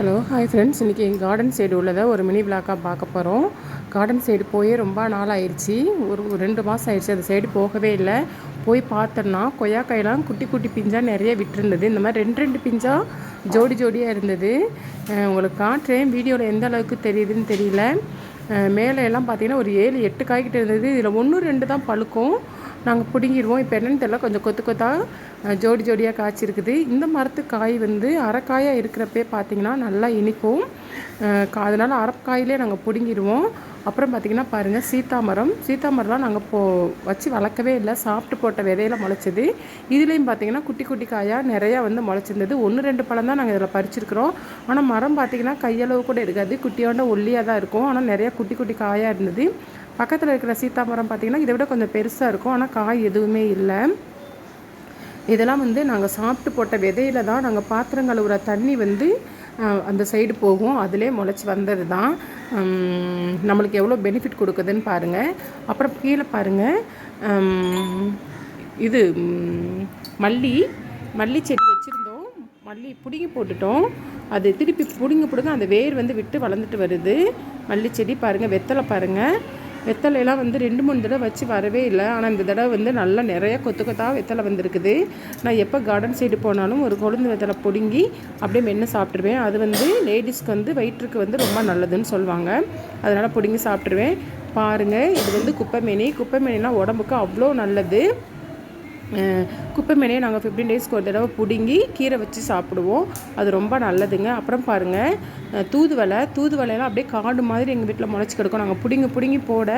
Hello hi friends இன்றைக்கி garden side உள்ளதை ஒரு மினி பிளாக்காக பார்க்க போகிறோம் கார்டன் சைடு போய் ரொம்ப நாள் ஆயிடுச்சு ஒரு ஒரு ரெண்டு மாதம் ஆயிடுச்சு அந்த சைடு போகவே இல்லை. போய் பார்த்தோன்னா கொய்யாக்காயெல்லாம் குட்டி குட்டி பிஞ்சாக நிறைய விட்டுருந்தது. இந்த மாதிரி ரெண்டு ரெண்டு பிஞ்சாக ஜோடி ஜோடியாக இருந்தது. உங்களுக்கு காட்டுறேன். வீடியோவில் எந்த அளவுக்கு தெரியுதுன்னு தெரியல. மேலே எல்லாம் பார்த்தீங்கன்னா ஒரு ஏழு எட்டு காய்கிட்ட இருந்தது. இதில் ஒன்று ரெண்டு தான் பழுக்கும். நாங்கள் பிடுங்கிடுவோம். இப்போ என்னென்னு தெரியல. கொஞ்சம் கொத்து கொத்தாக ஜோடி ஜோடியாக காய்ச்சிருக்குது. இந்த மரத்து காய் வந்து அரைக்காயாக இருக்கிறப்பே பார்த்திங்கன்னா நல்லா இனிக்கும் அதனால் கா- அரைக்காயிலே நாங்கள் பிடுங்கிடுவோம். அப்புறம் பார்த்திங்கன்னா பாருங்கள் சீத்தாமரம் சீத்தாமரம்லாம் நாங்கள் போ வச்சு வளர்க்கவே இல்லை. சாப்பிட்டு போட்ட விதையில முளைச்சது. இதுலேயும் பார்த்திங்கன்னா குட்டி குட்டி காயாக நிறையா வந்து முளைச்சிருந்தது. ஒன்று ரெண்டு பழம் தான் நாங்கள் இதில் பறிச்சிருக்கிறோம். ஆனால் மரம் பார்த்தீங்கன்னா கையளவு கூட இருக்காது. குட்டியோண்ட ஒல்லியாக தான் இருக்கும். ஆனால் நிறையா குட்டி குட்டி காயாக இருந்தது. பக்கத்தில் இருக்கிற சீத்தாமரம் பார்த்திங்கன்னா இதை விட கொஞ்சம் பெருசாக இருக்கும். ஆனால் காய் எதுவுமே இல்லை. இதெல்லாம் வந்து நாங்கள் சாப்பிட்டு போட்ட விதையில தான் நாங்கள் பாத்திரம் கழுவுற தண்ணி வந்து அந்த சைடு போகும். அதிலே முளைச்சி வந்தது தான். நம்மளுக்கு எவ்வளோ பெனிஃபிட் கொடுக்குதுன்னு பாருங்கள் அப்புறம் கீழே பாருங்கள் இது மல்லி மல்லி செடி வச்சுருந்தோம். மல்லி பிடுங்கி போட்டுட்டோம். அது திருப்பி பிடுங்க பிடுங்க அந்த வேர் வந்து விட்டு வளர்ந்துட்டு வருது. மல்லி செடி பாருங்கள் வெத்தலை பாருங்கள் வெத்தலையெல்லாம் வந்து ரெண்டு மூணு தடவை வச்சு வரவே இல்லை. ஆனால் இந்த தடவை வந்து நல்லா நிறைய கொத்து கொத்தாக வெத்தலை வந்திருக்குது. நான் எப்போ கார்டன் சைடு போனாலும் ஒரு கொழுந்து வெத்தலை பிடுங்கி அப்படியே மென்று சாப்பிட்ருவேன் அது வந்து லேடிஸ்க்கு வந்து வயிற்றுக்கு வந்து ரொம்ப நல்லதுன்னு சொல்லுவாங்க. அதனால் பிடுங்கி சாப்பிட்ருவேன் பாருங்கள் இது வந்து குப்பைமேனி. குப்பைமேனிலாம் உடம்புக்கு அவ்வளோ நல்லது. குப்பை மேனையை நாங்கள் ஃபிஃப்டீன் டேஸ்க்கு ஒரு தடவை பிடுங்கி கீரை வச்சு சாப்பிடுவோம். அது ரொம்ப நல்லதுங்க. அப்புறம் பாருங்கள் தூதுவலை தூதுவளை அப்படியே காடு மாதிரி எங்கள் வீட்டில் முளைச்சி கிடக்கும். நாங்கள் பிடுங்கி பிடுங்கி போட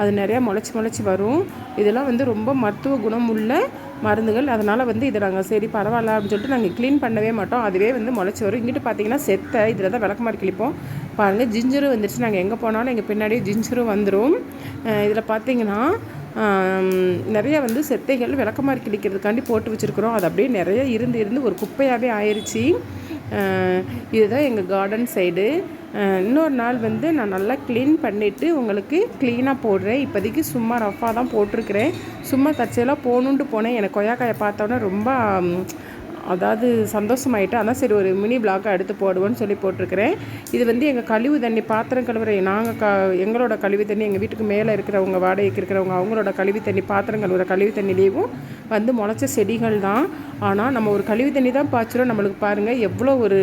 அது நிறையா முளைச்சி முளைச்சி வரும். இதெல்லாம் வந்து ரொம்ப மருத்துவ குணம் உள்ள மருந்துகள். அதனால் வந்து இதை நாங்கள் சரி பரவாயில்ல அப்படின்னு சொல்லிட்டு நாங்கள் க்ளீன் பண்ணவே மாட்டோம். அதுவே வந்து முளைச்சி வரும். இங்கிட்டு பார்த்தீங்கன்னா செத்தை இதில் தான் விளக்கமாக கிழிப்போம். பாருங்கள் ஜிஞ்சரும் வந்துருச்சு. நாங்கள் எங்கே போனாலும் எங்கள் பின்னாடியே ஜிஞ்சரும் வந்துடும் இதில் பார்த்தீங்கன்னா நிறைய வந்து செத்தைகள் விளக்கமாரி கிழிக்கிறதுக்காண்டி போட்டு வச்சுருக்குறோம். அது அப்படியே நிறைய இருந்து இருந்து ஒரு குப்பையாகவே ஆயிடுச்சு இதுதான் எங்கள் கார்டன் சைடு இன்னொரு நாள் வந்து நான் நல்லா க்ளீன் பண்ணிவிட்டு உங்களுக்கு க்ளீனாக போடுறேன். இப்போதைக்கு சும்மா ரஃபாக தான் போட்டிருக்கிறேன். சும்மா தற்செயலாக போகணுன்ட்டு போனேன். எனக்கு கொய்யாக்காயை பார்த்தோன்னே ரொம்ப அதாவது சந்தோஷமாயிட்டு அதான் சரி ஒரு மினி பிளாக்காக எடுத்து போடுவோன்னு சொல்லி போட்டிருக்கிறேன். இது வந்து எங்கள் கழிவு தண்ணி பாத்திரம் கழுவுற நாங்கள் க எங்களோட கழிவு தண்ணி எங்கள் வீட்டுக்கு மேலே இருக்கிறவங்க வாடகைக்கு இருக்கிறவங்க அவங்களோட கழிவு தண்ணி பாத்திரம் கழுவுற கழிவு தண்ணிலேயும் வந்து முளைச்ச செடிகள் தான். ஆனால் நம்ம ஒரு கழிவு தண்ணி தான் பாய்ச்சிரும் நம்மளுக்கு பாருங்கள் எவ்வளோ ஒரு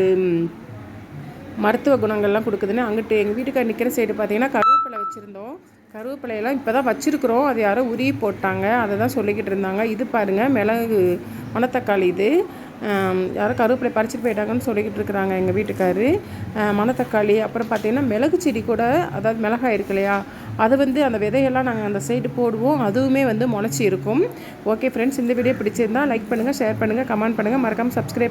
மருத்துவ குணங்கள்லாம் கொடுக்குதுன்னு. அங்கிட்டு எங்கள் வீட்டுக்கார் நிற்கிற சைடு பார்த்தீங்கன்னா கருவேப்பிலை வச்சுருந்தோம். கருவேப்பிலையெல்லாம் இப்போ தான் வச்சுருக்குறோம். அது யாரோ உருவி போட்டாங்க. அதை தான் சொல்லிக்கிட்டு இருந்தாங்க. இது பாருங்கள் மிளகு மணத்தக்காளி இது. யாரும் கருவேப்பிலை பறிச்சுட்டு போயிட்டாங்கன்னு சொல்லிக்கிட்டு இருக்கிறாங்க எங்கள் வீட்டுக்காரு. மணத்தக்காளி அப்புறம் பார்த்தீங்கன்னா மிளகு செடி கூட அதாவது மிளகாய் இருக்கு இல்லையா அது வந்து அந்த விதையெல்லாம் நாங்கள் அந்த சைடு போடுவோம். அதுவுமே வந்து முளைச்சி இருக்கும். ஓகே ஃப்ரெண்ட்ஸ் இந்த வீடியோ பிடிச்சிருந்தா லைக் பண்ணுங்கள் ஷேர் பண்ணுங்கள் கமெண்ட் பண்ணுங்கள் மறக்காமல் சப்ஸ்கிரைப்